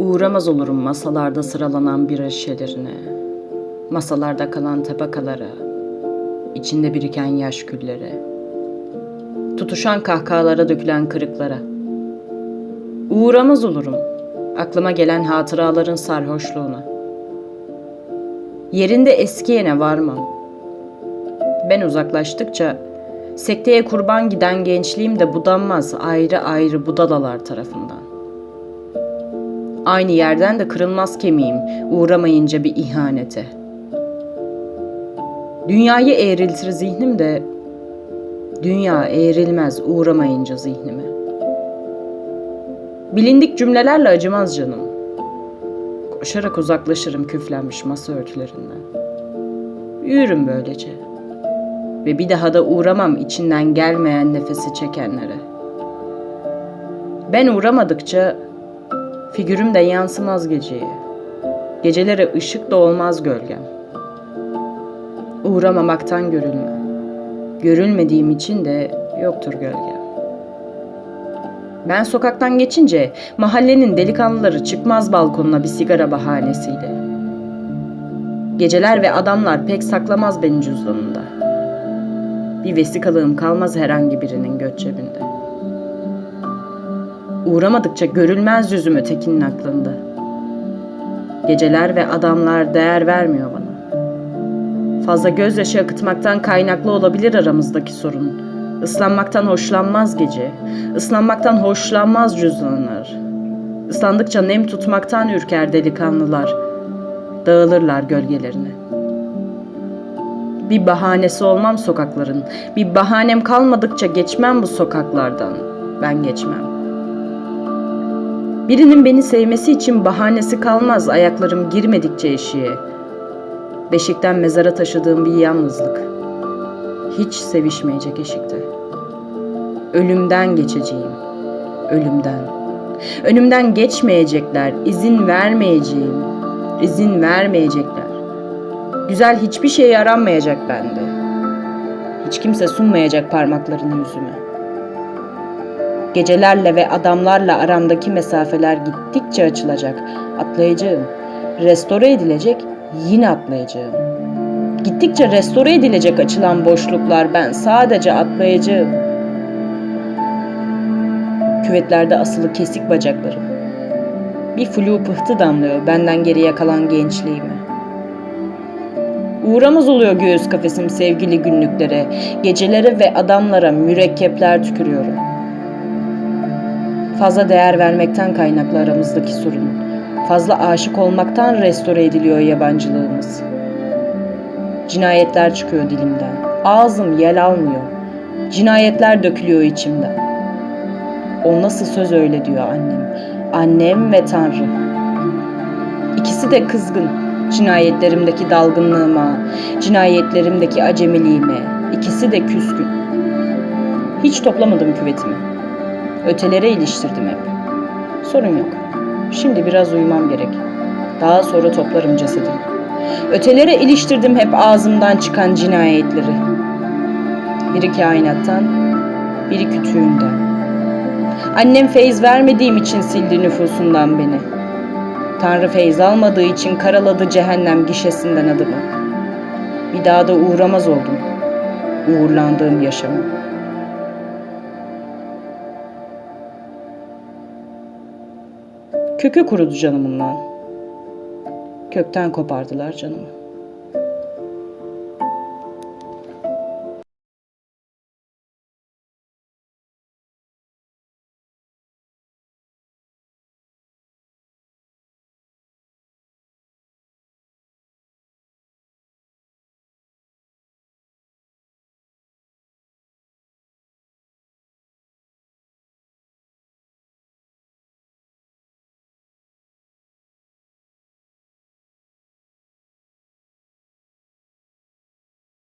Uğramaz olurum masalarda sıralanan bira şişelerine, masalarda kalan tabakalara, içinde biriken yaş küllere, tutuşan kahkahalara dökülen kırıklara. Uğramaz olurum aklıma gelen hatıraların sarhoşluğuna. Yerinde eskiyene varmam. Ben uzaklaştıkça sekteye kurban giden gençliğim de budanmaz ayrı ayrı budalalar tarafından. Aynı yerden de kırılmaz kemiğim uğramayınca bir ihanete. Dünyayı eğriltir zihnim de dünya eğrilmez uğramayınca zihnime. Bilindik cümlelerle acımaz canım. Koşarak uzaklaşırım küflenmiş masa örtülerinden. Yürürüm böylece. Ve bir daha da uğramam içinden gelmeyen nefesi çekenlere. Ben uğramadıkça figürüm de yansımaz geceye. Gecelere ışık da olmaz gölgem. Uğramamaktan görülme. Görülmediğim için de yoktur gölgem. Ben sokaktan geçince mahallenin delikanlıları çıkmaz balkonuna bir sigara bahanesiyle. Geceler ve adamlar pek saklamaz beni cüzdanında. Bir vesikalığım kalmaz herhangi birinin göç cebinde. Uğramadıkça görülmez yüzüm ötekinin aklında. Geceler ve adamlar değer vermiyor bana. Fazla gözyaşı akıtmaktan kaynaklı olabilir aramızdaki sorun. Islanmaktan hoşlanmaz gece. Islanmaktan hoşlanmaz cüzdanlar. Islandıkça nem tutmaktan ürker delikanlılar. Dağılırlar gölgelerine. Bir bahanesi olmam sokakların. Bir bahanem kalmadıkça geçmem bu sokaklardan. Ben geçmem. Birinin beni sevmesi için bahanesi kalmaz ayaklarım girmedikçe eşiğe. Beşikten mezara taşıdığım bir yalnızlık. Hiç sevişmeyecek eşikte. Ölümden geçeceğim. Ölümden. Önümden geçmeyecekler. izin vermeyeceğim. İzin vermeyecekler. Güzel hiçbir şey aranmayacak bende. Hiç kimse sunmayacak parmaklarını yüzüme. Gecelerle ve adamlarla aramdaki mesafeler gittikçe açılacak. Atlayacağım. Restore edilecek, yine atlayacağım. Gittikçe restore edilecek açılan boşluklar ben sadece atlayacağım. Küvetlerde asılı kesik bacaklarım. Bir flu pıhtı damlıyor benden geriye kalan gençliğime. Uğramaz oluyor göğüs kafesim sevgili günlüklere, gecelere ve adamlara mürekkepler tükürüyorum. Fazla değer vermekten kaynaklı aramızdaki sorun. Fazla aşık olmaktan restore ediliyor yabancılığımız. Cinayetler çıkıyor dilimden. Ağzım yel almıyor. Cinayetler dökülüyor içimden. O nasıl söz öyle diyor annem. Annem ve Tanrı. İkisi de kızgın. Cinayetlerimdeki dalgınlığıma, cinayetlerimdeki acemiliğime. İkisi de küskün. Hiç toplamadım küvetimi. Ötelere iliştirdim hep. Sorun yok. Şimdi biraz uyumam gerek. Daha sonra toplarım cesedimi. Ötelere iliştirdim hep ağzımdan çıkan cinayetleri. Biri kainattan, biri kütüğünden. Annem feyz vermediğim için sildi nüfusundan beni. Tanrı feyz almadığı için karaladı cehennem gişesinden adımı. Bir daha da uğramaz oldum. Uğurlandığım yaşamı. Kökü kurudu canımın lan. Kökten kopardılar canımı.